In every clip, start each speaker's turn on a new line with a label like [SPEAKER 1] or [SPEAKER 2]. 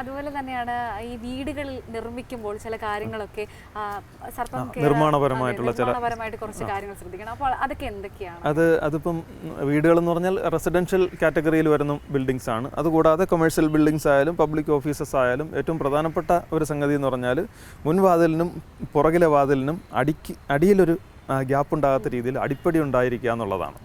[SPEAKER 1] അതുപോലെ തന്നെയാണ് ഈ വീടുകൾ നിർമ്മിക്കുമ്പോൾ ചില കാര്യങ്ങളൊക്കെ സർപ്പം
[SPEAKER 2] നിർമ്മാണപരമായിട്ടുള്ള ചില-
[SPEAKER 1] കുറച്ച് കാര്യങ്ങൾ ശ്രദ്ധിക്കണം. അപ്പോൾ അതൊക്കെ എന്തൊക്കെയാണ്?
[SPEAKER 2] അത് അതിപ്പം വീടുകൾ എന്ന് പറഞ്ഞാൽ റെസിഡൻഷ്യൽ കാറ്റഗറിയിൽ വരുന്ന ബിൽഡിങ്സ് ആണ്. അതുകൂടാതെ കൊമേഴ്ഷ്യൽ ബിൽഡിങ്സ് ആയാലും പബ്ലിക് ഓഫീസസ് ആയാലും ഏറ്റവും പ്രധാനപ്പെട്ട ഒരു സംഗതി എന്ന് പറഞ്ഞാൽ മുൻവാതിലിനും പുറകിലെ വാതിലിനും അടിക്ക് അടിയിലൊരു ഗ്യാപ്പ് ഉണ്ടാകാത്ത രീതിയിൽ അടിപ്പടി ഉണ്ടായിരിക്കുക എന്നുള്ളതാണ്.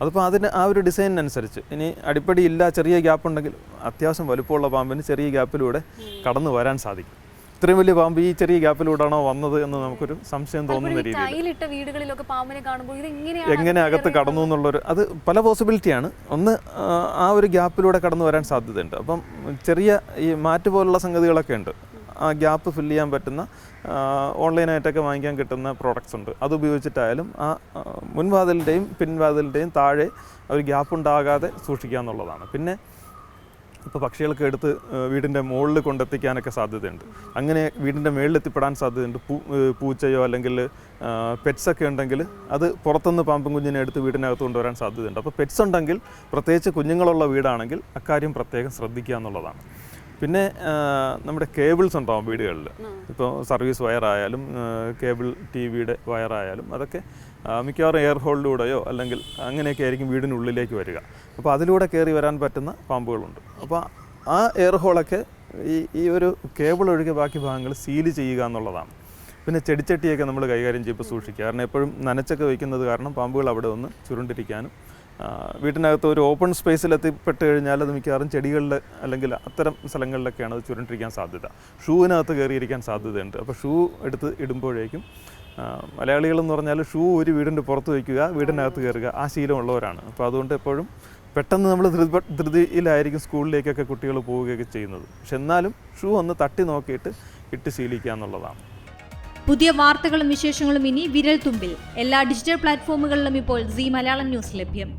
[SPEAKER 2] അതിപ്പോൾ അതിന് ആ ഒരു ഡിസൈനിനനുസരിച്ച് ഇനി അടിപ്പടി ഇല്ല ചെറിയ ഗ്യാപ്പ് ഉണ്ടെങ്കിൽ അത്യാവശ്യം വലുപ്പമുള്ള പാമ്പിന് ചെറിയ ഗ്യാപ്പിലൂടെ കടന്നു വരാൻ സാധിക്കും. ഇത്രയും വലിയ പാമ്പ് ഈ ചെറിയ ഗ്യാപ്പിലൂടെയാണോ വന്നത് എന്ന് നമുക്കൊരു സംശയം തോന്നുന്ന രീതിയിൽ. എങ്ങനെ അകത്ത് കടന്നു എന്നുള്ളൊരു അത് പല പോസിബിലിറ്റിയാണ് ഒന്ന് ആ, ആ ഒരു ഗ്യാപ്പിലൂടെ കടന്നു വരാൻ സാധ്യതയുണ്ട്. അപ്പം ചെറിയ ഈ മാറ്റ് പോലുള്ള സംഗതികളൊക്കെ ഉണ്ട്. ആ ഗ്യാപ്പ് ഫില്ല് ചെയ്യാൻ പറ്റുന്ന ഓൺലൈനായിട്ടൊക്കെ വാങ്ങിക്കാൻ കിട്ടുന്ന പ്രോഡക്റ്റ്സ് ഉണ്ട്. അത് ഉപയോഗിച്ചിട്ടായാലും ആ മുൻവാതിലിന്റെയും പിൻവാതിലിന്റെയും താഴെ ഒരു ഗ്യാപ്പ് ഉണ്ടാകാതെ സൂക്ഷിക്കുക എന്നുള്ളതാണ്. പിന്നെ ഇപ്പോൾ പക്ഷികൾക്ക് എടുത്ത് വീടിന്റെ മുകളിൽ കൊണ്ടെത്തിക്കാനൊക്കെ സാധ്യതയുണ്ട്. അങ്ങനെ വീടിന്റെ മുകളിൽ എത്തിപ്പെടാൻ സാധ്യതയുണ്ട്. പൂ പൂച്ചയോ അല്ലെങ്കിൽ പെറ്റ്സൊക്കെ ഉണ്ടെങ്കിൽ അത് പുറത്തുനിന്ന് പാമ്പും കുഞ്ഞിനെ എടുത്ത് വീടിനകത്ത് കൊണ്ടുവരാൻ സാധ്യതയുണ്ട്. അപ്പോൾ പെറ്റ്സ് ഉണ്ടെങ്കിൽ പ്രത്യേകിച്ച് കുഞ്ഞുങ്ങളുള്ള വീടാണെങ്കിൽ അക്കാര്യം പ്രത്യേകം ശ്രദ്ധിക്കുക എന്നുള്ളതാണ്. പിന്നെ നമ്മുടെ കേബിൾസ് ഉണ്ടാവും വീടുകളിൽ ഇപ്പോൾ സർവീസ് വയറായാലും കേബിൾ ടി വിയുടെ വയറായാലും അതൊക്കെ മിക്കവാറും എയർ ഹോളിലൂടെയോ അല്ലെങ്കിൽ അങ്ങനെയൊക്കെ ആയിരിക്കും വീടിനുള്ളിലേക്ക് വരിക. അപ്പോൾ അതിലൂടെ കയറി വരാൻ പറ്റുന്ന പാമ്പുകളുണ്ട്. അപ്പോൾ ആ എയർ ഹോളൊക്കെ ഈ ഈ ഒരു കേബിൾ ഒഴികെ ബാക്കി ഭാഗങ്ങൾ സീൽ ചെയ്യുക എന്നുള്ളതാണ്. പിന്നെ ചെടിച്ചട്ടിയൊക്കെ നമ്മൾ കൈകാര്യം ചെയ്യുമ്പോൾ സൂക്ഷിക്കുക. കാരണം എപ്പോഴും നനച്ചൊക്കെ വയ്ക്കുന്നത് കാരണം പാമ്പുകൾ അവിടെ ഒന്ന് ചുരുണ്ടിരിക്കാനും വീട്ടിനകത്ത് ഒരു ഓപ്പൺ സ്പേസിൽ എത്തിപ്പെട്ട് കഴിഞ്ഞാൽ അത് മിക്കവാറും ചെടികളിൽ അല്ലെങ്കിൽ അത്തരം സ്ഥലങ്ങളിലൊക്കെയാണ് അത് ചുരുണ്ടിരിക്കാൻ സാധ്യത. ഷൂവിനകത്ത് കയറിയിരിക്കാൻ സാധ്യതയുണ്ട്. അപ്പോൾ ഷൂ എടുത്ത് ഇടുമ്പോഴേക്കും മലയാളികളെന്ന് പറഞ്ഞാൽ ഷൂ ഒരു വീടിന്റെ പുറത്ത് വയ്ക്കുക വീടിനകത്ത് കയറുക ആ ശീലമുള്ളവരാണ്. അപ്പോൾ അതുകൊണ്ട് എപ്പോഴും പെട്ടെന്ന് നമ്മൾ ധൃതി ധൃതിയിലായിരിക്കും സ്കൂളിലേക്കൊക്കെ കുട്ടികൾ പോവുകയൊക്കെ ചെയ്യുന്നത്. പക്ഷെ എന്നാലും ഷൂ ഒന്ന് തട്ടി നോക്കിയിട്ട് ഇട്ട് ശീലിക്കുക എന്നുള്ളതാണ്.
[SPEAKER 3] പുതിയ വാർത്തകളും വിശേഷങ്ങളും ഇനി വിരൽ തുമ്പിൽ എല്ലാ ഡിജിറ്റൽ പ്ലാറ്റ്ഫോമുകളിലും ഇപ്പോൾ സി മലയാളം ന്യൂസ് ലഭ്യം.